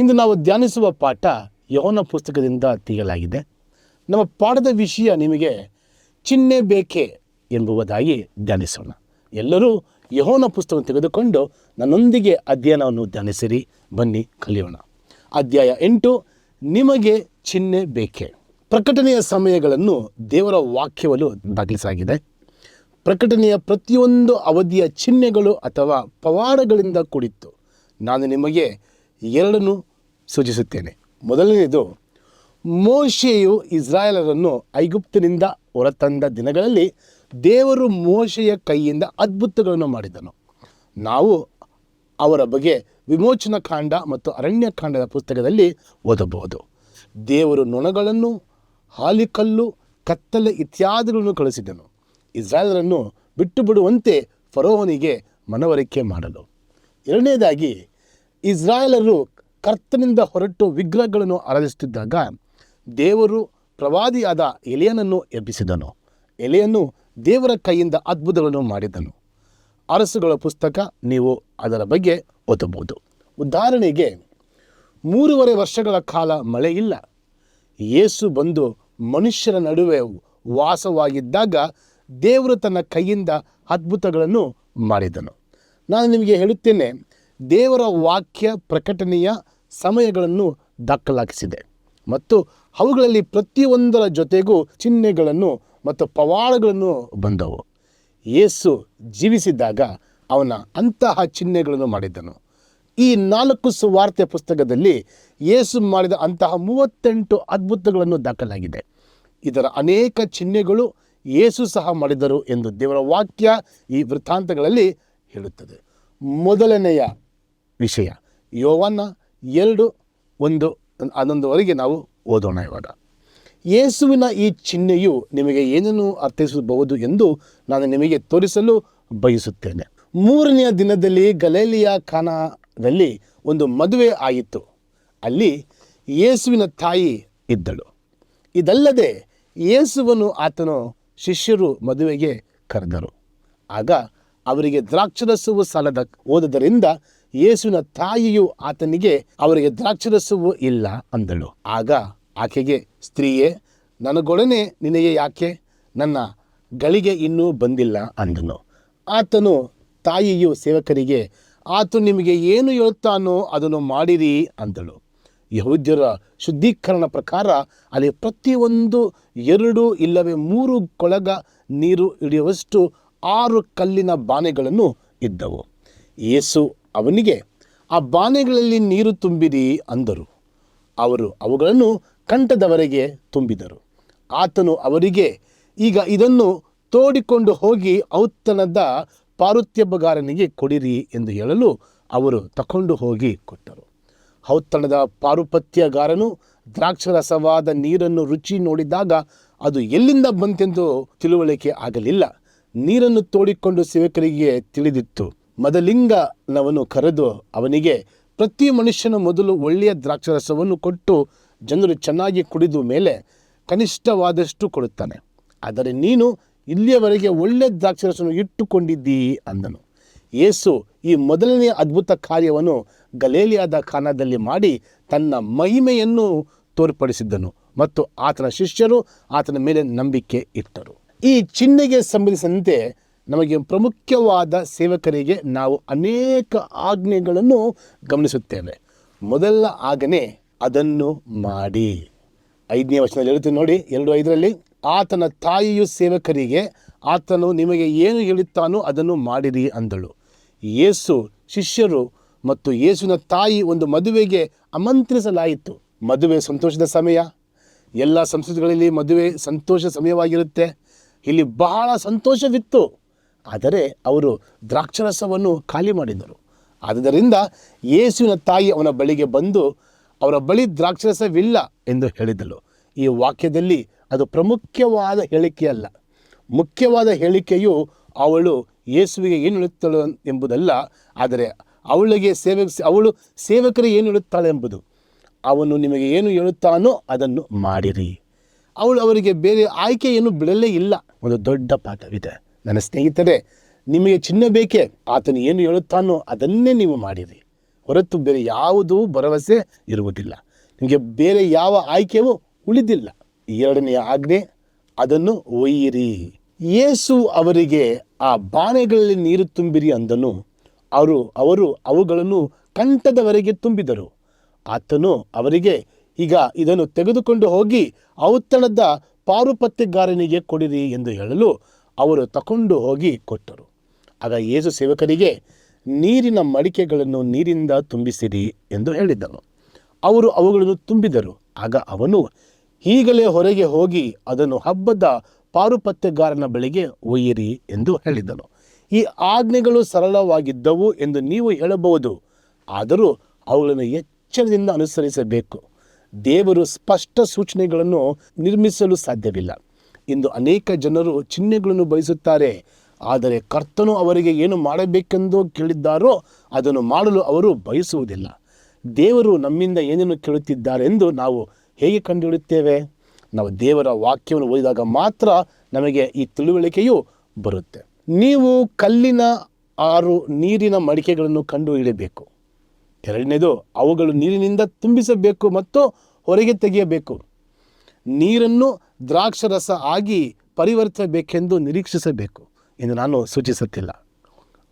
ಇಂದು ನಾವು ಧ್ಯಾನಿಸುವ ಪಾಠ ಯೋನ ಪುಸ್ತಕದಿಂದ ತೆಗೆಯಲಾಗಿದೆ ನಮ್ಮ ಪಾಠದ ವಿಷಯ ನಿಮಗೆ ಚಿಹ್ನೆ ಬೇಕೆ ಎಂಬುವುದಾಗಿ ಧ್ಯಾನಿಸೋಣ. ಎಲ್ಲರೂ ಯಹೋನ ಪುಸ್ತಕ ತೆಗೆದುಕೊಂಡು ನನ್ನೊಂದಿಗೆ ಅಧ್ಯಯನವನ್ನು ಧ್ಯಾನಿಸಿರಿ. ಬನ್ನಿ, ಕಲಿಯೋಣ. ಅಧ್ಯಾಯ ಎಂಟು, ನಿಮಗೆ ಚಿಹ್ನೆ ಬೇಕೆ. ಪ್ರಕಟಣೆಯ ಸಮಯಗಳನ್ನು ದೇವರ ವಾಕ್ಯವಲು ದಾಖಲಿಸಲಾಗಿದೆ. ಪ್ರಕಟಣೆಯ ಪ್ರತಿಯೊಂದು ಅವಧಿಯ ಚಿಹ್ನೆಗಳು ಅಥವಾ ಪವಾಡಗಳಿಂದ ಕೂಡಿತ್ತು. ನಾನು ನಿಮಗೆ ಎರಡನ್ನು ಸೂಚಿಸುತ್ತೇನೆ. ಮೊದಲನೆಯದು, ಮೋಶೆಯು ಇಸ್ರಾಯೇಲರನ್ನು ಐಗುಪ್ತಿನಿಂದ ಹೊರತಂದ ದಿನಗಳಲ್ಲಿ ದೇವರು ಮೋಶೆಯ ಕೈಯಿಂದ ಅದ್ಭುತಗಳನ್ನು ಮಾಡಿದನು. ನಾವು ಅವರ ಬಗ್ಗೆ ವಿಮೋಚನಾ ಕಾಂಡ ಮತ್ತು ಅರಣ್ಯಕಾಂಡದ ಪುಸ್ತಕದಲ್ಲಿ ಓದಬಹುದು. ದೇವರು ನೊಣಗಳನ್ನು, ಹಾಲಿಕಲ್ಲು, ಕತ್ತಲೆ ಇತ್ಯಾದಿಗಳನ್ನು ಕಳಿಸಿದನು ಇಸ್ರಾಯೇಲರನ್ನು ಬಿಟ್ಟು ಬಿಡುವಂತೆ ಫರೋಹನಿಗೆ ಮನವರಿಕೆ ಮಾಡಲು. ಎರಡನೇದಾಗಿ, ಇಸ್ರಾಯೇಲರು ಕರ್ತನಿಂದ ಹೊರಟು ವಿಗ್ರಹಗಳನ್ನು ಆರಾಧಿಸುತ್ತಿದ್ದಾಗ ದೇವರು ಪ್ರವಾದಿಯಾದ ಎಲೆಯನನ್ನು ಎಬ್ಬಿಸಿದನು. ಎಲೆಯನ್ನು ದೇವರ ಕೈಯಿಂದ ಅದ್ಭುತಗಳನ್ನು ಮಾಡಿದನು. ಅರಸುಗಳ ಪುಸ್ತಕ ನೀವು ಅದರ ಬಗ್ಗೆ ಓದಬಹುದು. ಉದಾಹರಣೆಗೆ, ಮೂರುವರೆ ವರ್ಷಗಳ ಕಾಲ ಮಳೆ ಇಲ್ಲ. ಯೇಸು ಬಂದು ಮನುಷ್ಯರ ನಡುವೆ ವಾಸವಾಗಿದ್ದಾಗ ದೇವರು ತನ್ನ ಕೈಯಿಂದ ಅದ್ಭುತಗಳನ್ನು ಮಾಡಿದನು. ನಾನು ನಿಮಗೆ ಹೇಳುತ್ತೇನೆ ದೇವರ ವಾಕ್ಯ ಪ್ರಕಟಣೆಯ ಸಮಯಗಳನ್ನು ದಾಖಲಾಗಿಸಿದೆ. ಮತ್ತು ಅವುಗಳಲ್ಲಿ ಪ್ರತಿಯೊಂದರ ಜೊತೆಗೂ ಚಿಹ್ನೆಗಳನ್ನು ಮತ್ತು ಪವಾಡಗಳನ್ನು ಬಂದವು. ಯೇಸು ಜೀವಿಸಿದ್ದಾಗ ಅವನ ಅಂತಹ ಚಿಹ್ನೆಗಳನ್ನು ಮಾಡಿದ್ದನು ಈ ನಾಲ್ಕು ಸುವಾರ್ತೆ ಪುಸ್ತಕದಲ್ಲಿ ಯೇಸು ಮಾಡಿದ ಅಂತಹ ಮೂವತ್ತೆಂಟು ಅದ್ಭುತಗಳನ್ನು ದಾಖಲಾಗಿದೆ. ಇದರ ಅನೇಕ ಚಿಹ್ನೆಗಳು ಯೇಸು ಸಹ ಮಾಡಿದರು ಎಂದು ದೇವರ ವಾಕ್ಯ ಈ ವೃತ್ತಾಂತಗಳಲ್ಲಿ ಹೇಳುತ್ತದೆ. ಮೊದಲನೆಯ ವಿಷಯ. ಯೋವನ್ನ ಎರಡು ಒಂದು ಹನ್ನೊಂದುವರೆಗೆ ನಾವು ಓದೋಣ ಇವಾಗ. ಯೇಸುವಿನ ಈ ಚಿಹ್ನೆಯು ನಿಮಗೆ ಏನನ್ನು ಅರ್ಥೈಸಬಹುದು ಎಂದು ನಾನು ನಿಮಗೆ ತೋರಿಸಲು ಬಯಸುತ್ತೇನೆ. ಮೂರನೆಯ ದಿನದಲ್ಲಿ ಗಲೇಲಿಯ ಖಾನಾದಲ್ಲಿ ಒಂದು ಮದುವೆ ಆಯಿತು. ಅಲ್ಲಿ ಯೇಸುವಿನ ತಾಯಿ ಇದ್ದಳು. ಇದಲ್ಲದೆ ಯೇಸುವನ್ನು ಆತನು ಶಿಷ್ಯರು ಮದುವೆಗೆ ಕರೆದರು. ಆಗ ಅವರಿಗೆ ದ್ರಾಕ್ಷರಸವು ಸಾಲದ ಓದದರಿಂದ ಯೇಸುವಿನ ತಾಯಿಯು ಆತನಿಗೆ ಅವರಿಗೆ ದ್ರಾಕ್ಷರಸವು ಇಲ್ಲ ಅಂದಳು. ಆಗ ಆಕೆಗೆ, ಸ್ತ್ರೀಯೇ, ನನಗೊಡನೆ ನಿನಗೆ ಯಾಕೆ? ನನ್ನ ಗಳಿಗೆ ಇನ್ನೂ ಬಂದಿಲ್ಲ ಅಂದನು. ಆತನು ತಾಯಿಯು ಸೇವಕರಿಗೆ, ಆತ ನಿಮಗೆ ಏನು ಹೇಳುತ್ತಾನೋ ಅದನ್ನು ಮಾಡಿರಿ ಅಂದಳು. ಯಹೂದ್ಯರ ಶುದ್ಧೀಕರಣ ಪ್ರಕಾರ ಅಲ್ಲಿ ಪ್ರತಿಯೊಂದು ಎರಡು ಇಲ್ಲವೇ ಮೂರು ಕೊಳಗ ನೀರು ಹಿಡಿಯುವಷ್ಟು ಆರು ಕಲ್ಲಿನ ಬಾನೆಗಳನ್ನು ಇದ್ದವು. ಯೇಸು ಅವನಿಗೆ, ಆ ಬಾನೆಗಳಲ್ಲಿ ನೀರು ತುಂಬಿರಿ ಅಂದರು. ಅವರು ಅವುಗಳನ್ನು ಕಂಠದವರೆಗೆ ತುಂಬಿದರು. ಆತನು ಅವರಿಗೆ, ಈಗ ಇದನ್ನು ತೋಡಿಕೊಂಡು ಹೋಗಿ ಔತಣದ ಪಾರುತ್ಯಬಗಾರನಿಗೆ ಕೊಡಿರಿ ಎಂದು ಹೇಳಲು ಅವರು ತಕೊಂಡು ಹೋಗಿ ಕೊಟ್ಟರು. ಔತಣದ ಪಾರುಪತ್ಯಗಾರನು ದ್ರಾಕ್ಷರಸವಾದ ನೀರನ್ನು ರುಚಿ ನೋಡಿದಾಗ ಅದು ಎಲ್ಲಿಂದ ಬಂತೆಂದು ತಿಳುವಳಿಕೆ ಆಗಲಿಲ್ಲ. ನೀರನ್ನು ತೋಡಿಕೊಂಡು ಸೇವಕರಿಗೆ ತಿಳಿದಿತ್ತು. ಮದಲಿಂಗನವನು ಕರೆದು ಅವನಿಗೆ, ಪ್ರತಿ ಮನುಷ್ಯನ ಮೊದಲು ಒಳ್ಳೆಯ ದ್ರಾಕ್ಷರಸವನ್ನು ಕೊಟ್ಟು ಜನರು ಚೆನ್ನಾಗಿ ಕುಡಿದು ಮೇಲೆ ಕನಿಷ್ಠವಾದಷ್ಟು ಕೊಡುತ್ತಾನೆ. ಆದರೆ ನೀನು ಇಲ್ಲಿಯವರೆಗೆ ಒಳ್ಳೆಯ ದ್ರಾಕ್ಷರಸವನ್ನು ಇಟ್ಟುಕೊಂಡಿದ್ದೀ ಅಂದನು. ಯೇಸು ಈ ಮೊದಲನೆಯ ಅದ್ಭುತ ಕಾರ್ಯವನ್ನು ಗಲೇಲಿಯಾದ ಖಾನದಲ್ಲಿ ಮಾಡಿ ತನ್ನ ಮಹಿಮೆಯನ್ನು ತೋರ್ಪಡಿಸಿದ್ದನು ಮತ್ತು ಆತನ ಶಿಷ್ಯರು ಆತನ ಮೇಲೆ ನಂಬಿಕೆ ಇಟ್ಟರು. ಈ ಚಿಹ್ನೆಗೆ ಸಂಬಂಧಿಸಿದಂತೆ ನಮಗೆ ಪ್ರಮುಖವಾದ ಸೇವಕರಿಗೆ ನಾವು ಅನೇಕ ಆಜ್ಞೆಗಳನ್ನು ಗಮನಿಸುತ್ತೇವೆ. ಮೊದಲ ಆಜ್ಞೆ, ಅದನ್ನು ಮಾಡಿ. ಐದನೇ ವಚನದಲ್ಲಿ ಹೇಳುತ್ತೆ ನೋಡಿ, ಎರಡು ಐದರಲ್ಲಿ, ಆತನ ತಾಯಿಯು ಸೇವಕರಿಗೆ, ಆತನು ನಿಮಗೆ ಏನು ಹೇಳುತ್ತಾನೋ ಅದನ್ನು ಮಾಡಿರಿ ಅಂದಳು. ಯೇಸು ಶಿಷ್ಯರು ಮತ್ತು ಯೇಸುವಿನ ತಾಯಿ ಒಂದು ಮದುವೆಗೆ ಆಮಂತ್ರಿಸಲಾಯಿತು. ಮದುವೆ ಸಂತೋಷದ ಸಮಯ. ಎಲ್ಲ ಸಂಸ್ಕೃತಿಗಳಲ್ಲಿ ಮದುವೆ ಸಂತೋಷ ಸಮಯವಾಗಿರುತ್ತೆ. ಇಲ್ಲಿ ಬಹಳ ಸಂತೋಷವಿತ್ತು. ಆದರೆ ಅವರು ದ್ರಾಕ್ಷರಸವನ್ನು ಖಾಲಿ ಮಾಡಿದರು ಆದ್ದರಿಂದ ಯೇಸುವಿನ ತಾಯಿ ಅವನ ಬಳಿಗೆ ಬಂದು, ಅವರ ಬಳಿ ದ್ರಾಕ್ಷರಸವಿಲ್ಲ ಎಂದು ಹೇಳಿದಳು. ಈ ವಾಕ್ಯದಲ್ಲಿ ಅದು ಪ್ರಮುಖವಾದ ಹೇಳಿಕೆಯಲ್ಲ. ಮುಖ್ಯವಾದ ಹೇಳಿಕೆಯು ಅವಳು ಯೇಸುವಿಗೆ ಏನು ಹೇಳುತ್ತಾಳು ಎಂಬುದಲ್ಲ, ಆದರೆ ಅವಳಿಗೆ ಸೇವೆ ಅವಳು ಸೇವಕರಿಗೆ ಏನು ಹೇಳುತ್ತಾಳೆ ಎಂಬುದು. ಅವನು ನಿಮಗೆ ಏನು ಹೇಳುತ್ತಾನೋ ಅದನ್ನು ಮಾಡಿರಿ. ಅವಳು ಅವರಿಗೆ ಬೇರೆ ಆಯ್ಕೆಯನ್ನು ಬಿಡಲೇ ಇಲ್ಲ. ಒಂದು ದೊಡ್ಡ ಪಾಠವಿದೆ. ನನ್ನ ಸ್ನೇಹಿತರೆ, ನಿಮಗೆ ಚಿನ್ನ ಬೇಕೇ? ಆತನು ಏನು ಹೇಳುತ್ತಾನೋ ಅದನ್ನೇ ನೀವು ಮಾಡಿರಿ. ಹೊರತು ಬೇರೆ ಯಾವುದೂ ಭರವಸೆ ಇರುವುದಿಲ್ಲ. ನಿಮಗೆ ಬೇರೆ ಯಾವ ಆಯ್ಕೆಯೂ ಉಳಿದಿಲ್ಲ. ಎರಡನೆಯ ಆಜ್ಞೆ, ಅದನ್ನು ಒಯ್ಯಿರಿ. ಯೇಸು ಅವರಿಗೆ ಆ ಬಾಣೆಗಳಲ್ಲಿ ನೀರು ತುಂಬಿರಿ ಅಂದನು. ಅವರು ಅವರು ಅವುಗಳನ್ನು ಕಂಠದವರೆಗೆ ತುಂಬಿದರು. ಆತನು ಅವರಿಗೆ ಈಗ ಇದನ್ನು ತೆಗೆದುಕೊಂಡು ಹೋಗಿ ಔತಣದ ಪಾರುಪತ್ಯಗಾರನಿಗೆ ಕೊಡಿರಿ ಎಂದು ಹೇಳಲು ಅವರು ತಕೊಂಡು ಹೋಗಿ ಕೊಟ್ಟರು. ಆಗ ಯೇಸು ಸೇವಕರಿಗೆ, ನೀರಿನ ಮಡಿಕೆಗಳನ್ನು ನೀರಿಂದ ತುಂಬಿಸಿರಿ ಎಂದು ಹೇಳಿದ್ದನು ಅವರು ಅವುಗಳನ್ನು ತುಂಬಿದರು. ಆಗ ಅವನು ಈಗಲೇ ಹೊರಗೆ ಹೋಗಿ ಅದನ್ನು ಹಬ್ಬದ ಪಾರುಪತ್ಯಗಾರನ ಬಳಿಗೆ ಒಯ್ಯಿರಿ ಎಂದು ಹೇಳಿದನು. ಈ ಆಜ್ಞೆಗಳು ಸರಳವಾಗಿದ್ದವು ಎಂದು ನೀವು ಹೇಳಬಹುದು. ಆದರೂ ಅವುಗಳನ್ನು ಎಚ್ಚರದಿಂದ ಅನುಸರಿಸಬೇಕು. ದೇವರು ಸ್ಪಷ್ಟ ಸೂಚನೆಗಳನ್ನು ನಿರ್ಮಿಸಲು ಸಾಧ್ಯವಿಲ್ಲ. ಇಂದು ಅನೇಕ ಜನರು ಚಿಹ್ನೆಗಳನ್ನು ಬಯಸುತ್ತಾರೆ. ಆದರೆ ಕರ್ತನು ಅವರಿಗೆ ಏನು ಮಾಡಬೇಕೆಂದು ಕೇಳಿದ್ದಾರೋ ಅದನ್ನು ಮಾಡಲು ಅವರು ಬಯಸುವುದಿಲ್ಲ. ದೇವರು ನಮ್ಮಿಂದ ಏನನ್ನು ಕೇಳುತ್ತಿದ್ದಾರೆಂದು ನಾವು ಹೇಗೆ ಕಂಡುಹಿಡುತ್ತೇವೆ ನಾವು ದೇವರ ವಾಕ್ಯವನ್ನು ಓದಿದಾಗ ಮಾತ್ರ ನಮಗೆ ಈ ತಿಳುವಳಿಕೆಯು ಬರುತ್ತೆ. ನೀವು ಕಲ್ಲಿನ ಆರು ನೀರಿನ ಮಡಿಕೆಗಳನ್ನು ಕಂಡು ಹಿಡಿಯಬೇಕು ಎರಡನೇದು, ಅವುಗಳು ನೀರಿನಿಂದ ತುಂಬಿಸಬೇಕು ಮತ್ತು ಹೊರಗೆ ತೆಗೆಯಬೇಕು. ನೀರನ್ನು ದ್ರಾಕ್ಷರಸ ಆಗಿ ಪರಿವರ್ತಿಸಬೇಕೆಂದು ನಿರೀಕ್ಷಿಸಬೇಕು ಎಂದು ನಾನು ಸೂಚಿಸುತ್ತಿಲ್ಲ.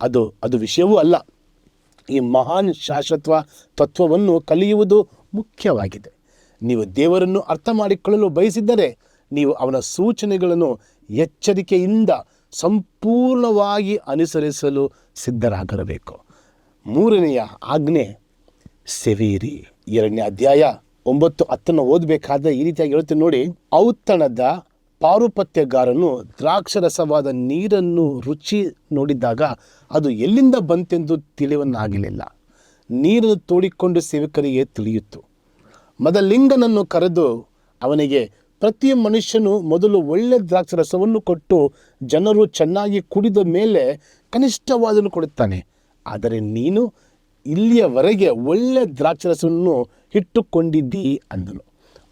ಅದು ಅದು ವಿಷಯವೂ ಅಲ್ಲ. ಈ ಮಹಾನ್ ಶಾಶ್ವತ ತತ್ವವನ್ನು ಕಲಿಯುವುದು ಮುಖ್ಯವಾಗಿದೆ. ನೀವು ದೇವರನ್ನು ಅರ್ಥ ಮಾಡಿಕೊಳ್ಳಲು ಬಯಸಿದ್ದರೆ ನೀವು ಅವನ ಸೂಚನೆಗಳನ್ನು ಎಚ್ಚರಿಕೆಯಿಂದ ಸಂಪೂರ್ಣವಾಗಿ ಅನುಸರಿಸಲು ಸಿದ್ಧರಾಗಿರಬೇಕು. ಮೂರನೆಯ ಆಜ್ಞೆ ಸೆವೀರಿ. ಎರಡನೇ ಅಧ್ಯಾಯ ಒಂಬತ್ತು ಹತ್ತನ್ನು ಓದಬೇಕಾದ್ರೆ ಈ ರೀತಿಯಾಗಿ ಹೇಳ್ತೀನಿ ನೋಡಿ, ಔತಣದ ಪಾರುಪತ್ಯಗಾರನು ದ್ರಾಕ್ಷರಸವಾದ ನೀರನ್ನು ರುಚಿ ನೋಡಿದಾಗ ಅದು ಎಲ್ಲಿಂದ ಬಂತೆಂದು ತಿಳಿವನ್ನಾಗಲಿಲ್ಲ. ನೀರನ್ನು ತೋಡಿಕೊಂಡು ಸೇವಕರಿಗೆ ತಿಳಿಯಿತು. ಮದಲಿಂಗನನ್ನು ಕರೆದು ಅವನಿಗೆ, ಪ್ರತಿ ಮನುಷ್ಯನು ಮೊದಲು ಒಳ್ಳೆ ದ್ರಾಕ್ಷರಸವನ್ನು ಕೊಟ್ಟು ಜನರು ಚೆನ್ನಾಗಿ ಕುಡಿದ ಮೇಲೆ ಕನಿಷ್ಠವಾದನ್ನು ಕೊಡುತ್ತಾನೆ. ಆದರೆ ನೀನು ಇಲ್ಲಿಯವರೆಗೆ ಒಳ್ಳೆ ದ್ರಾಕ್ಷರಸವನ್ನು ಇಟ್ಟುಕೊಂಡಿದ್ದೀ ಅಂದನು.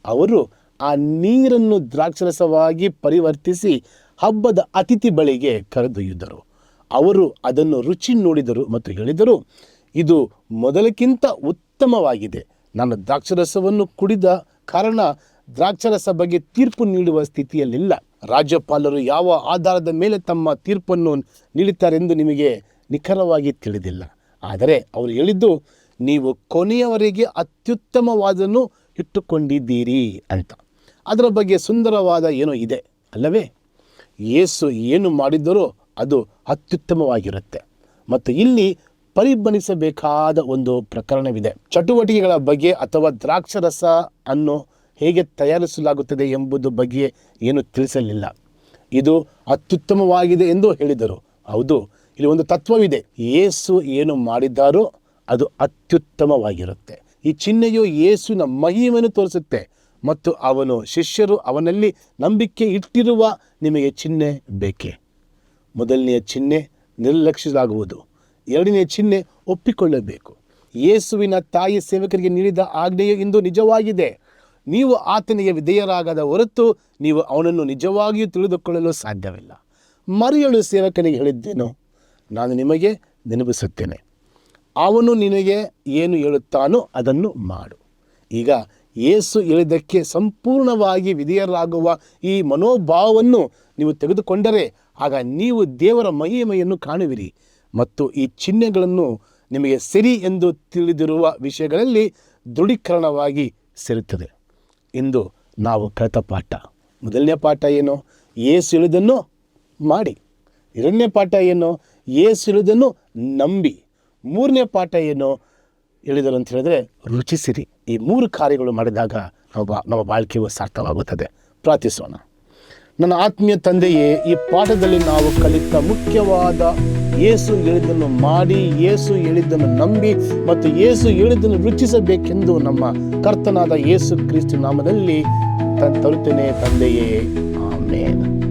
ಅವರು ಆ ನೀರನ್ನು ದ್ರಾಕ್ಷರಸವಾಗಿ ಪರಿವರ್ತಿಸಿ ಹಬ್ಬದ ಅತಿಥಿ ಬಳಿಗೆ ಕರೆದೊಯ್ಯಿದರು. ಅವರು ಅದನ್ನು ರುಚಿ ನೋಡಿದರು ಮತ್ತು ಹೇಳಿದರು, ಇದು ಮೊದಲಕ್ಕಿಂತ ಉತ್ತಮವಾಗಿದೆ. ನಾನು ದ್ರಾಕ್ಷರಸವನ್ನು ಕುಡಿದ ಕಾರಣ ದ್ರಾಕ್ಷರಸ ಬಗ್ಗೆ ತೀರ್ಪು ನೀಡುವ ಸ್ಥಿತಿಯಲ್ಲಿಲ್ಲ. ರಾಜ್ಯಪಾಲರು ಯಾವ ಆಧಾರದ ಮೇಲೆ ತಮ್ಮ ತೀರ್ಪನ್ನು ನೀಡುತ್ತಾರೆಂದು ನಿಮಗೆ ನಿಖರವಾಗಿ ತಿಳಿದಿಲ್ಲ. ಆದರೆ ಅವರು ಹೇಳಿದ್ದು, ನೀವು ಕೊನೆಯವರೆಗೆ ಅತ್ಯುತ್ತಮವಾದನ್ನು ಇಟ್ಟುಕೊಂಡಿದ್ದೀರಿ ಅಂತ. ಅದರ ಬಗ್ಗೆ ಸುಂದರವಾದ ಏನೋ ಇದೆ, ಅಲ್ಲವೇ? ಯೇಸು ಏನು ಮಾಡಿದ್ದರೂ ಅದು ಅತ್ಯುತ್ತಮವಾಗಿರುತ್ತೆ. ಮತ್ತು ಇಲ್ಲಿ ಪರಿಗಣಿಸಬೇಕಾದ ಒಂದು ಪ್ರಕರಣವಿದೆ. ಚಟುವಟಿಕೆಗಳ ಬಗ್ಗೆ ಅಥವಾ ದ್ರಾಕ್ಷರಸ ಅನ್ನು ಹೇಗೆ ತಯಾರಿಸಲಾಗುತ್ತದೆ ಎಂಬುದು ಬಗ್ಗೆ ಏನು ತಿಳಿಸಲಿಲ್ಲ. ಇದು ಅತ್ಯುತ್ತಮವಾಗಿದೆ ಎಂದು ಹೇಳಿದರು. ಹೌದು ಇಲ್ಲಿ ಒಂದು ತತ್ವವಿದೆ. ಏಸು ಏನು ಮಾಡಿದ್ದಾರೋ ಅದು ಅತ್ಯುತ್ತಮವಾಗಿರುತ್ತೆ. ಈ ಚಿಹ್ನೆಯು ಯೇಸುವಿನ ಮಹಿಮೆಯನ್ನು ತೋರಿಸುತ್ತೆ ಮತ್ತು ಅವನು ಶಿಷ್ಯರು ಅವನಲ್ಲಿ ನಂಬಿಕೆ ಇಟ್ಟಿರುವ ನಿಮಗೆ ಚಿಹ್ನೆ ಬೇಕೇ? ಮೊದಲನೆಯ ಚಿಹ್ನೆ ನಿರ್ಲಕ್ಷಿಸಲಾಗುವುದು. ಎರಡನೆಯ ಚಿಹ್ನೆ ಒಪ್ಪಿಕೊಳ್ಳಬೇಕು. ಯೇಸುವಿನ ತಾಯಿ ಸೇವಕರಿಗೆ ನೀಡಿದ ಆಜ್ಞೆಯು ಇಂದು ನಿಜವಾಗಿದೆ. ನೀವು ಆತನಿಗೆ ವಿಧೇಯರಾಗದ ಹೊರತು ನೀವು ಅವನನ್ನು ನಿಜವಾಗಿಯೂ ತಿಳಿದುಕೊಳ್ಳಲು ಸಾಧ್ಯವಿಲ್ಲ. ಮರಿಯಳು ಸೇವಕನಿಗೆ ಹೇಳಿದ್ದೇನು? ನಾನು ನಿಮಗೆ ನೆನಪಿಸುತ್ತೇನೆ. ಅವನು ನಿನಗೆ ಏನು ಹೇಳುತ್ತಾನೋ ಅದನ್ನು ಮಾಡು. ಈಗ ಯೇಸು ಹೇಳಿದ್ದಕ್ಕೆ ಸಂಪೂರ್ಣವಾಗಿ ವಿಧೇಯರಾಗುವ ಈ ಮನೋಭಾವವನ್ನು ನೀವು ತೆಗೆದುಕೊಂಡರೆ ಆಗ ನೀವು ದೇವರ ಮಹಿಮೆಯನ್ನು ಕಾಣುವಿರಿ. ಮತ್ತು ಈ ಚಿಹ್ನೆಗಳನ್ನು ನಿಮಗೆ ಸರಿ ಎಂದು ತಿಳಿದಿರುವ ವಿಷಯಗಳಲ್ಲಿ ದೃಢೀಕರಣವಾಗಿ ಸೇರುತ್ತದೆ. ಇಂದು ನಾವು ಕಲಿತ ಪಾಠ. ಮೊದಲನೇ ಪಾಠ ಏನು? ಏಸು ಹೇಳಿದನ್ನು ಮಾಡಿ. ಎರಡನೇ ಪಾಠ ಏನು? ಏಸು ಹೇಳಿದನ್ನು ನಂಬಿ. ಮೂರನೇ ಪಾಠ ಏನು ಹೇಳಿದರು ಅಂತ ಹೇಳಿದ್ರೆ, ರುಚಿಸಿರಿ. ಈ ಮೂರು ಕಾರ್ಯಗಳು ಮಾಡಿದಾಗ ನಾವು ಬಾ, ನಮ್ಮ ಬಾಳ್ಕೆಯು ಸಾರ್ಥವಾಗುತ್ತದೆ ಪ್ರಾರ್ಥಿಸೋಣ. ನನ್ನ ಆತ್ಮೀಯ ತಂದೆಯೇ, ಈ ಪಾಠದಲ್ಲಿ ನಾವು ಕಲಿತ ಮುಖ್ಯವಾದ ಏಸು ಹೇಳಿದ್ದನ್ನು ಮಾಡಿ, ಏಸು ಹೇಳಿದ್ದನ್ನು ನಂಬಿ ಮತ್ತು ಏಸು ಹೇಳಿದ್ದನ್ನು ರುಚಿಸಬೇಕೆಂದು ನಮ್ಮ ಕರ್ತನಾದ ಯೇಸು ಕ್ರಿಸ್ತು ನಾಮದಲ್ಲಿ ತರುತ್ತೇನೆ ತಂದೆಯೇ. ಆಮೇಲೆ